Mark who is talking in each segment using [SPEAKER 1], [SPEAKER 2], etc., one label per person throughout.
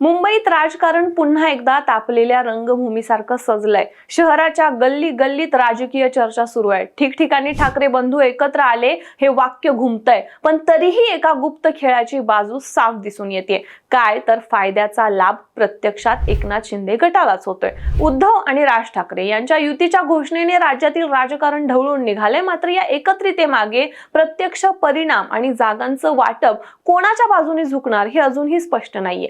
[SPEAKER 1] मुंबईत राजकारण पुन्हा एकदा तापलेल्या रंगभूमीसारखं सजलंय. शहराच्या गल्ली गल्लीत राजकीय चर्चा सुरू आहे. ठिकठिकाणी ठाकरे बंधू एकत्र आले हे वाक्य घुमतंय. पण तरीही एका गुप्त खेळाची बाजू साफ दिसून येते काय तर फायद्याचा लाभ प्रत्यक्षात एकनाथ शिंदे गटालाच होतोय. उद्धव आणि राज ठाकरे यांच्या युतीच्या घोषणेने राज्यातील राजकारण ढवळून निघाले मात्र या एकत्रितेमागे प्रत्यक्ष परिणाम आणि जागांचं वाटप कोणाच्या बाजूने झुकणार हे अजूनही स्पष्ट नाहीये.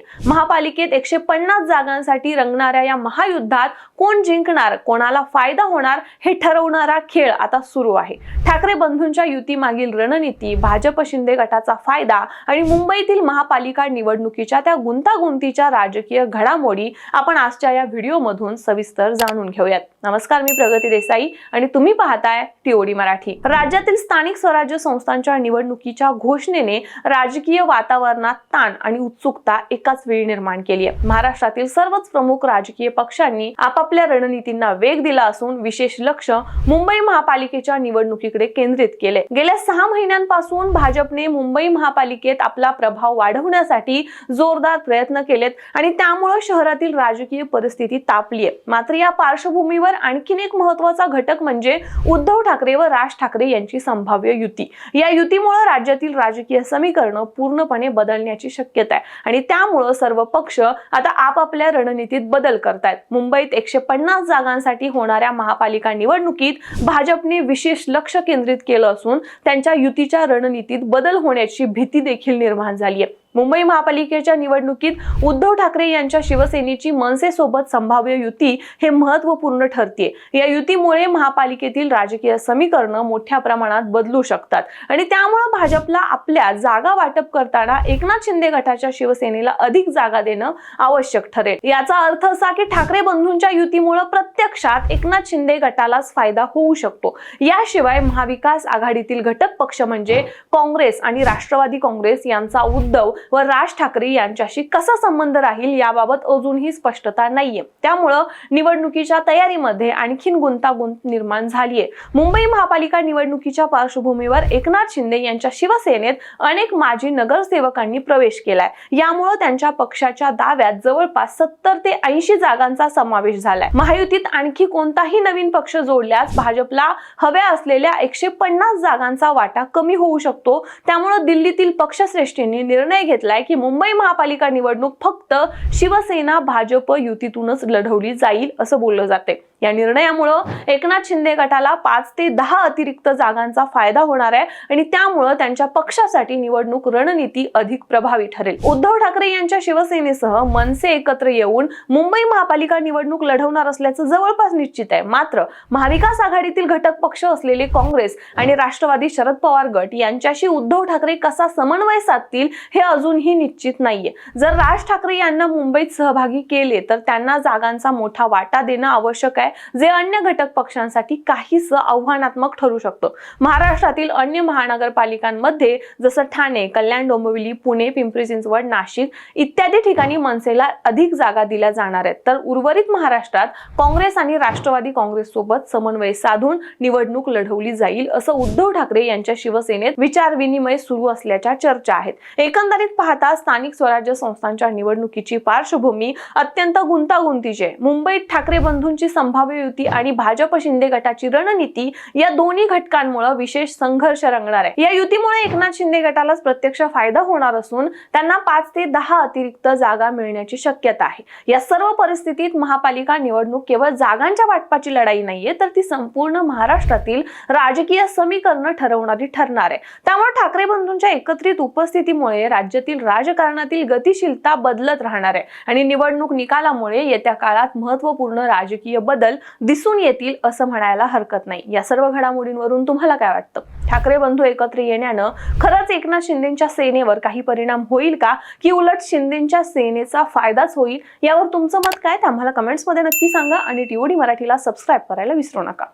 [SPEAKER 1] महापालिकेत एकशे पन्नास जागांसाठी रंगणाऱ्या या महायुद्धात कोण जिंकणार कोणाला फायदा होणार हे ठरवणारा खेळ आता सुरू आहे. ठाकरे बंधूंच्या युतीमागील रणनीती भाजप शिंदे गटाचा फायदा आणि मुंबईतील महापालिका निवडणुकीच्या त्या गुंतागुंतीच्या राजकीय घडामोडी आपण आजच्या या व्हिडिओमधून सविस्तर जाणून घेऊयात. नमस्कार मी प्रगती देसाई आणि तुम्ही पाहताय टीओडी मराठी. राज्यातील स्थानिक स्वराज्य संस्थांच्या निवडणुकीच्या घोषणेने राजकीय वातावरणात ताण आणि उत्सुकता एकाच वेळी निर्माण निर्माण केली आहे. महाराष्ट्रातील सर्वच प्रमुख राजकीय पक्षांनी आपापल्या रणनीतींना वेग दिला असून विशेष लक्ष मुंबई महापालिकेच्या निवडणुकीकडे केंद्रित केले गेल्या सहा महिन्यांपासून भाजपने मुंबई महापालिकेत आपला प्रभाव वाढवण्यासाठी जोरदार प्रयत्न केलेत आणि त्यामुळे शहरातील राजकीय परिस्थिती तापली आहे. मात्र या पार्श्वभूमीवर आणखीन एक महत्त्वाचा घटक म्हणजे उद्धव ठाकरे व राज ठाकरे यांची संभाव्य युती. या युतीमुळे राज्यातील राजकीय समीकरण पूर्णपणे बदलण्याची शक्यता आहे आणि त्यामुळे सर्व पक्ष आता आपापल्या रणनीतीत बदल करतायत. मुंबईत एकशे पन्नास जागांसाठी होणाऱ्या महापालिका निवडणुकीत भाजपने विशेष लक्ष केंद्रित केलं असून त्यांच्या युतीच्या रणनीतीत बदल होण्याची भीती देखील निर्माण झाली आहे मुंबई महापालिकेच्या निवडणुकीत उद्धव ठाकरे यांच्या शिवसेनेची मनसेसोबत संभाव्य युती हे महत्त्वपूर्ण ठरते या युतीमुळे महापालिकेतील राजकीय समीकरण मोठ्या प्रमाणात बदलू शकतात. आणि त्यामुळे भाजपला आपल्या जागा वाटप करताना एकनाथ शिंदे गटाच्या शिवसेनेला अधिक जागा देणं आवश्यक ठरेल. याचा अर्थ असा की ठाकरे बंधूंच्या युतीमुळे प्रत्यक्षात एकनाथ शिंदे गटालाच फायदा होऊ शकतो. याशिवाय महाविकास आघाडीतील घटक पक्ष म्हणजे काँग्रेस आणि राष्ट्रवादी काँग्रेस यांचा उद्धव व राज ठाकरे यांच्याशी कसा संबंध राहील याबाबत अजूनही स्पष्टता नाहीये. त्यामुळं निवडणुकीच्या तयारीमध्ये आणखीन गुंतागुंत निर्माण झालीये. मुंबई महापालिका निवडणुकीच्या पार्श्वभूमीवर एकनाथ शिंदे यांच्या शिवसेनेत अनेक माजी नगरसेवकांनी प्रवेश केलाय. यामुळं त्यांच्या पक्षाच्या दाव्यात जवळपास सत्तर ते ऐंशी जागांचा समावेश झालाय. महायुतीत आणखी कोणताही नवीन पक्ष जोडल्यास भाजपला हव्या असलेल्या एकशे पन्नास जागांचा वाटा कमी होऊ शकतो. त्यामुळे दिल्लीतील पक्षश्रेष्ठींनी निर्णय घेतलाय की मुंबई महापालिका निवडणूक फक्त शिवसेना भाजप युतीतूनच लढवली जाईल असं बोललं जाते या निर्णयामुळं एकनाथ शिंदे गटाला पाच ते दहा अतिरिक्त जागांचा फायदा होणार आहे आणि त्यामुळं त्यांच्या पक्षासाठी निवडणूक रणनीती अधिक प्रभावी ठरेल. उद्धव ठाकरे यांच्या शिवसेनेसह मनसे एकत्र येऊन मुंबई महापालिका निवडणूक लढवणार असल्याचं जवळपास निश्चित आहे. मात्र महाविकास आघाडीतील घटक पक्ष असलेले काँग्रेस आणि राष्ट्रवादी शरद पवार गट यांच्याशी उद्धव ठाकरे कसा समन्वय साधतील हे अजूनही निश्चित नाहीये. जर राज ठाकरे यांना मुंबईत सहभागी केले तर त्यांना जागांचा मोठा वाटा देणं आवश्यक आहे. आहे जे अन्य घटक पक्षांसाठी काहीच आव्हानात्मक ठरू शकतं. महाराष्ट्रातील अन्य महानगरपालिकांमध्ये जसं ठाणे कल्याण डोंबिवली पुणे पिंपरी चिंचवड नाशिक इत्यादी ठिकाणी मनसेला अधिक जागा दिल्या जाणार आहेत. तर उर्वरित महाराष्ट्रात काँग्रेस आणि राष्ट्रवादी काँग्रेस सोबत समन्वय साधून निवडणूक लढवली जाईल असं उद्धव ठाकरे यांच्या शिवसेनेत विचारविनिमय सुरू असल्याच्या चर्चा आहेत. एकंदरीत पाहता स्थानिक स्वराज्य संस्थांच्या निवडणुकीची पार्श्वभूमी अत्यंत गुंतागुंतीची आहे. मुंबईत ठाकरे बंधूंची संभाव्य युती आणि भाजप शिंदे गटाची रणनीती या दोन्ही घटकांमुळे विशेष संघर्ष रंगणार आहे. या युतीमुळे एकनाथ शिंदे गटालाच प्रत्यक्ष फायदा होणार असून त्यांना पाच ते दहा अतिरिक्त जागा मिळण्याची शक्यता आहे. या सर्व परिस्थितीत महापालिका निवडणूक केवळ जागांच्या वाटपाची लढाई नाहीये तर ती संपूर्ण महाराष्ट्रातील राजकीय समीकरण ठरवणारी ठरणार आहे. त्यामुळे ठाकरे बंधूंच्या एकत्रित उपस्थितीमुळे राज्यातील राजकारणातील गतिशीलता बदलत राहणार आहे आणि निवडणूक निकालामुळे येत्या काळात महत्त्वपूर्ण राजकीय बदल बदल दिसून येतील असं म्हणायला हरकत नाही. या सर्व घडामोडींवरून तुम्हाला काय वाटतं? ठाकरे बंधू एकत्र येण्यानं खरंच एकनाथ शिंदेच्या सेनेवर काही परिणाम होईल का? की उलट शिंदेच्या सेनेचा फायदाच होईल? यावर तुमचं मत काय? ते आम्हाला कमेंट्समध्ये नक्की सांगा आणि टीओडी मराठीला सबस्क्राईब करायला विसरू नका.